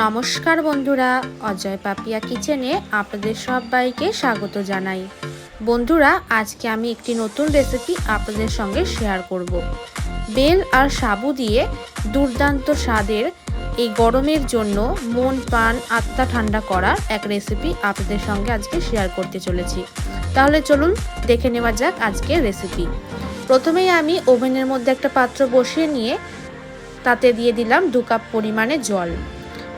নমস্কার বন্ধুরা, অজয় পাপিয়া কিচেনে আপনাদের সবাইকে স্বাগত জানাই। বন্ধুরা, আজকে আমি একটি নতুন রেসিপি আপনাদের সঙ্গে শেয়ার করব। বেল আর সাবু দিয়ে দুর্দান্ত স্বাদের এই গরমের জন্য মন, প্রাণ, আত্মা ঠান্ডা করার এক রেসিপি আপনাদের সঙ্গে আজকে শেয়ার করতে চলেছি। তাহলে চলুন দেখে নেওয়া যাক আজকের রেসিপি প্রথমেই আমি ওভেনের মধ্যে একটা পাত্র বসিয়ে নিয়ে তাতে দিয়ে দিলাম দু কাপ পরিমাণে জল।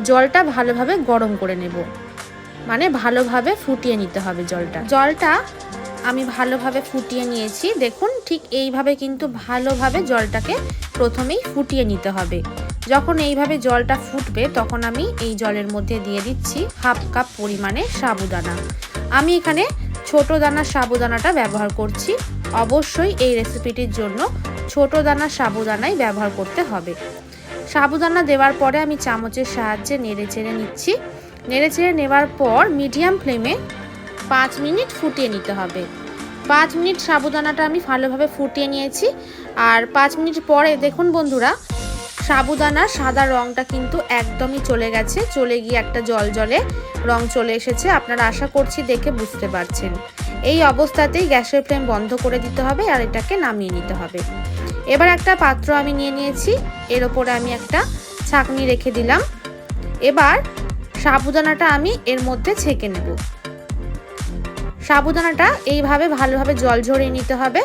জলটা ভালোভাবে গরম করে নেব। মানে ভালোভাবে ফুটিয়ে নিতে হবে জলটা। জলটা আমি ভালোভাবে ফুটিয়ে নিয়েছি। দেখুন, ঠিক এইভাবে কিন্তু ভালোভাবে জলটাকে প্রথমেই ফুটিয়ে নিতে হবে। যখন এইভাবে জলটা ফুটবে, তখন আমি এই জলের মধ্যে দিয়ে দিচ্ছি হাফ কাপ পরিমাণে সাবুদানা। আমি এখানে ছোট দানা সাবুদানাটা ব্যবহার করছি। অবশ্যই এই রেসিপিটির জন্য ছোট দানা সাবুদানাই ব্যবহার করতে হবে। সাবুদানা দেওয়ার পরে আমি চামচের সাহায্যে নেড়ে চেড়ে নিচ্ছি। নেড়ে চেড়ে নেওয়ার পর মিডিয়াম ফ্লেমে পাঁচ মিনিট ফুটিয়ে নিতে হবে। পাঁচ মিনিট সাবুদানাটা আমি ভালোভাবে ফুটিয়ে নিয়েছি। আর পাঁচ মিনিট পরে দেখুন বন্ধুরা, সাবুদানার সাদা রঙটা কিন্তু একদমই চলে গেছে। চলে গিয়ে একটা জল জলে রং চলে এসেছে। আপনারা আশা করছি দেখে বুঝতে পারছেন। এই অবস্থাতেই গ্যাসের ফ্লেম বন্ধ করে দিতে হবে আর এটাকে নামিয়ে নিতে হবে। এবার একটা পাত্র আমি নিয়ে নিয়েছি। এর ওপরে আমি একটা ছাকনি রেখে দিলাম। এবার সাবুদানাটা আমি এর মধ্যে ছেঁকে নেব। সাবুদানাটা এইভাবে ভালোভাবে জল ঝরিয়ে নিতে হবে।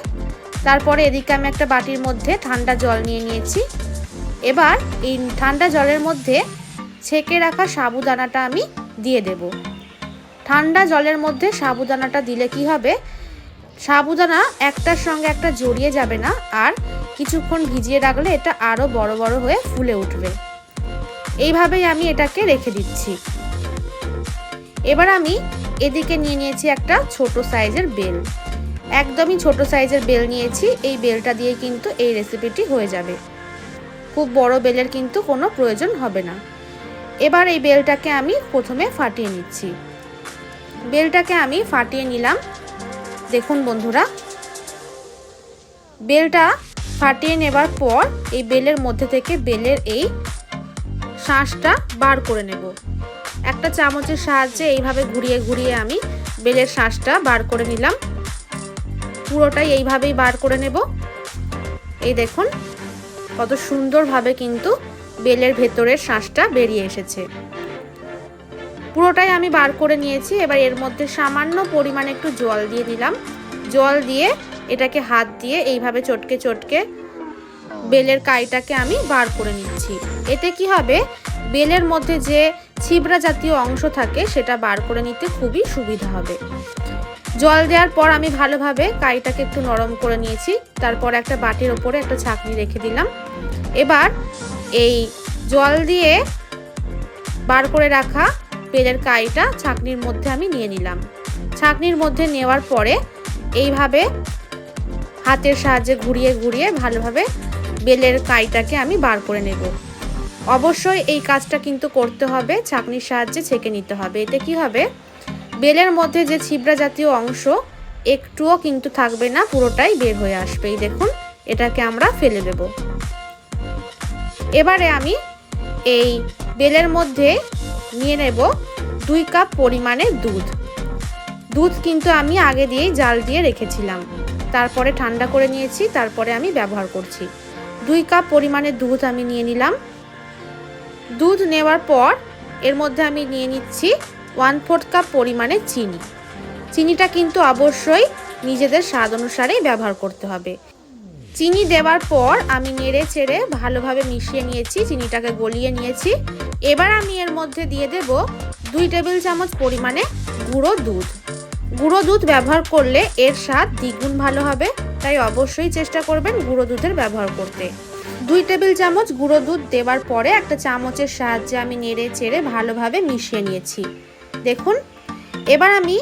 তারপরে এদিকে আমি একটা বাটির মধ্যে ঠান্ডা জল নিয়ে নিয়েছি। এবার এই ঠান্ডা জলের মধ্যে ছেঁকে রাখা সাবুদানাটা আমি দিয়ে দেব। ঠান্ডা জলের মধ্যে সাবুদানাটা দিলে কি হবে? সাবুদানা একটার সঙ্গে একটা জড়িয়ে যাবে না আর কিছুক্ষণ ভিজিয়ে রাখলে এটা আরও বড় বড় হয়ে ফুলে উঠবে। এইভাবেই আমি এটাকে রেখে দিচ্ছি। এবার আমি এদিকে নিয়ে নিয়েছি একটা ছোট সাইজের বেল। একদমই ছোট সাইজের বেল নিয়েছি, এই বেলটা দিয়ে কিন্তু এই রেসিপিটি হয়ে যাবে। খুব বড় বেলের কিন্তু কোনো প্রয়োজন হবে না। এবার এই বেলটাকে আমি প্রথমে ফাটিয়ে নিচ্ছি। বেলটাকে আমি ফাটিয়ে নিলাম। দেখুন বন্ধুরা। বেলটা ফাটিয়ে নেবার পর এই বেলের মধ্যে থেকে বেলের এই শাঁসটা বার করে নেব। একটা চামচের সাহায্যে এইভাবে ঘুরিয়ে ঘুরিয়ে আমি বেলের শাঁসটা বার করে নিলাম। পুরোটাই এইভাবেই বার করে নেব। এই দেখুন, কত সুন্দরভাবে কিন্তু বেলের ভেতরের শাঁসটা বেরিয়ে এসেছে। পুরোটাই আমি বার করে নিয়েছি। এবার এর মধ্যে সামান্য পরিমাণে একটু জল দিয়ে দিলাম। জল দিয়ে এটাকে হাত দিয়ে এইভাবে চটকে চটকে বেলের কাইটাকে আমি বার করে নিচ্ছি। এতে কি হবে? বেলের মধ্যে যে ছিবড়া জাতীয় অংশ থাকে, সেটা বার করে নিতে খুবই সুবিধা হবে। জল দেওয়ার পর আমি ভালোভাবে কাইটাকে একটু নরম করে নিয়েছি। তারপর একটা বাটির ওপরে একটা ছাকনি রেখে দিলাম। এবার এই জল দিয়ে বার করে রাখা বেলের কাইটা ছাঁকনির মধ্যে আমি নিয়ে নিলাম। ছাঁকনির মধ্যে নেওয়ার পরে এইভাবে হাতের সাহায্যে ঘুরিয়ে ঘুরিয়ে ভালোভাবে বেলের কাইটাকে আমি বার করে নেব। অবশ্যই এই কাজটা কিন্তু করতে হবে, ছাঁকনির সাহায্যে ছেঁকে নিতে হবে। এতে কি হবে? বেলের মধ্যে যে ছিবড়া জাতীয় অংশ, একটুও কিন্তু থাকবে না, পুরোটাই বের হয়ে আসবে। এই দেখুন, এটাকে আমরা ফেলে দেব। এবারে আমি এই বেলের মধ্যে নিয়ে নেব দুই কাপ পরিমাণে দুধ। দুধ কিন্তু আমি আগে দিয়েই জাল দিয়ে রেখেছিলাম। তারপরে ঠান্ডা করে নিয়েছি, তারপরে আমি ব্যবহার করছি। দুই কাপ পরিমাণে দুধ আমি নিয়ে নিলাম। দুধ নেওয়ার পর এর মধ্যে আমি নিয়ে নিচ্ছি ওয়ান ফোর্থ কাপ পরিমাণে চিনি। চিনিটা কিন্তু অবশ্যই নিজেদের স্বাদ অনুসারেই ব্যবহার করতে হবে। চিনি দেওয়ার পর আমি নেড়ে চেড়ে ভালোভাবে মিশিয়ে নিয়েছি, চিনিটাকে গলিয়ে নিয়েছি। এবার আমি এর মধ্যে দিয়ে দেব দুই টেবিল চামচ পরিমাণে গুঁড়ো দুধ। গুঁড়ো দুধ ব্যবহার করলে এর স্বাদ দ্বিগুণ ভালো হবে, তাই অবশ্যই চেষ্টা করবেন গুঁড়ো দুধের ব্যবহার করতে। দুই টেবিল চামচ গুঁড়ো দুধ দেওয়ার পরে একটা চামচের সাহায্যে আমি নেড়ে চেড়ে ভালোভাবে মিশিয়ে নিয়েছি। দেখুন, এবার আমি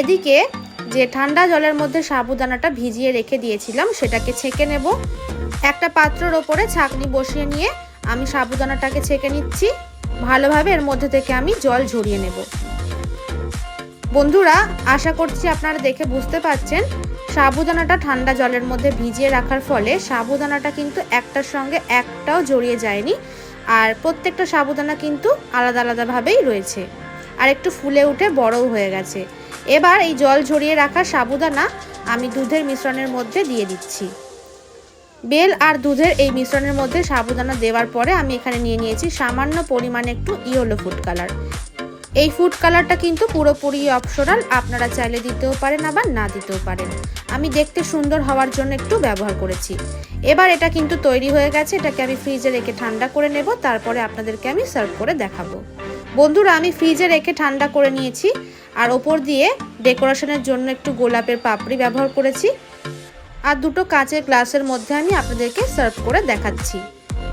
এদিকে যে ঠান্ডা জলের মধ্যে সাবুদানাটা ভিজিয়ে রেখে দিয়েছিলাম, সেটাকে ছেঁকে নেব। একটা পাত্রর ওপরে ছাকনি বসিয়ে নিয়ে আমি সাবুদানাটাকে ছেঁকে নিচ্ছি। ভালোভাবে এর মধ্যে থেকে আমি জল ঝরিয়ে নেব। বন্ধুরা, আশা করছি আপনারা দেখে বুঝতে পারছেন, সাবুদানাটা ঠান্ডা জলের মধ্যে ভিজিয়ে রাখার ফলে সাবুদানাটা কিন্তু একটার সঙ্গে একটাও জড়িয়ে যায়নি আর প্রত্যেকটা সাবুদানা কিন্তু আলাদা আলাদাভাবেই রয়েছে। আর একটু ফুলে উঠে বড়ও হয়ে গেছে। এবার এই জল ঝরিয়ে রাখা সাবুদানা আমি দুধের মিশ্রণের মধ্যে দিয়ে দিচ্ছি। বেল আর দুধের এই মিশ্রণের মধ্যে সাবুদানা দেওয়ার পরে আমি এখানে নিয়ে নিয়েছি সামান্য পরিমাণে একটু ইয়েলো ফুড কালার। এই ফুড কালারটা কিন্তু পুরোপুরি অপশনাল, আপনারা চাইলে দিতেও পারেন আবার না দিতেও পারেন। আমি দেখতে সুন্দর হওয়ার জন্য একটু ব্যবহার করেছি। এবার এটা কিন্তু তৈরি হয়ে গেছে, এটাকে আমি ফ্রিজে রেখে ঠান্ডা করে নেব, তারপরে আপনাদেরকে আমি সার্ভ করে দেখাবো। বন্ধুরা, আমি ফ্রিজে রেখে ঠান্ডা করে নিয়েছি আর ওপর দিয়ে ডেকোরেশনের জন্য একটু গোলাপের পাপড়ি ব্যবহার করেছি। আর দুটো কাঁচের গ্লাসের মধ্যে আমি আপনাদেরকে সার্ভ করে দেখাচ্ছি।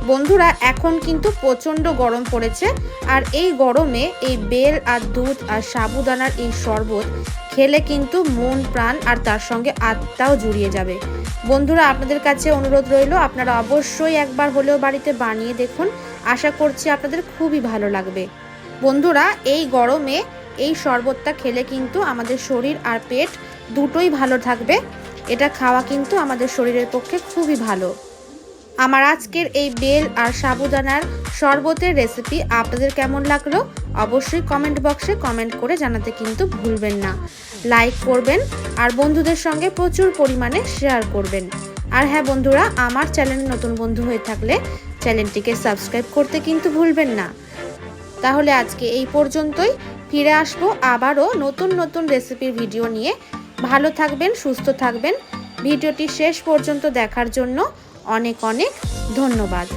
বন্ধুরা, এখন কিন্তু প্রচণ্ড গরম পড়েছে আর এই গরমে এই বেল আর দুধ আর সাবুদানার এই শরবত খেলে কিন্তু মন, প্রাণ আর তার সঙ্গে আত্মাও জুড়িয়ে যাবে। বন্ধুরা, আপনাদের কাছে অনুরোধ রইল, আপনারা অবশ্যই একবার হলেও বাড়িতে বানিয়ে দেখুন। আশা করছি আপনাদের খুবই ভালো লাগবে। বন্ধুরা, এই গরমে এই শরবতটা খেলে কিন্তু আমাদের শরীর আর পেট দুটোই ভালো থাকবে। এটা খাওয়া কিন্তু আমাদের শরীরের পক্ষে খুবই ভালো। আমার আজকের এই বেল আর সাবুদানার শরবতের রেসিপি আপনাদের কেমন লাগল? অবশ্যই কমেন্ট বক্সে কমেন্ট করে জানাতে কিন্তু ভুলবেন না। লাইক করবেন আর বন্ধুদের সঙ্গে প্রচুর পরিমাণে শেয়ার করবেন। আর হ্যাঁ বন্ধুরা, আমার চ্যানেল নতুন বন্ধু হয়ে থাকলে চ্যানেলটিকে সাবস্ক্রাইব করতে কিন্তু ভুলবেন না। তাহলে আজকে এই পর্যন্তই। ফিরে আসব আবারও নতুন নতুন রেসিপির ভিডিও নিয়ে। ভালো থাকবেন, সুস্থ থাকবেন। ভিডিওটি শেষ পর্যন্ত দেখার জন্য অনেক অনেক ধন্যবাদ।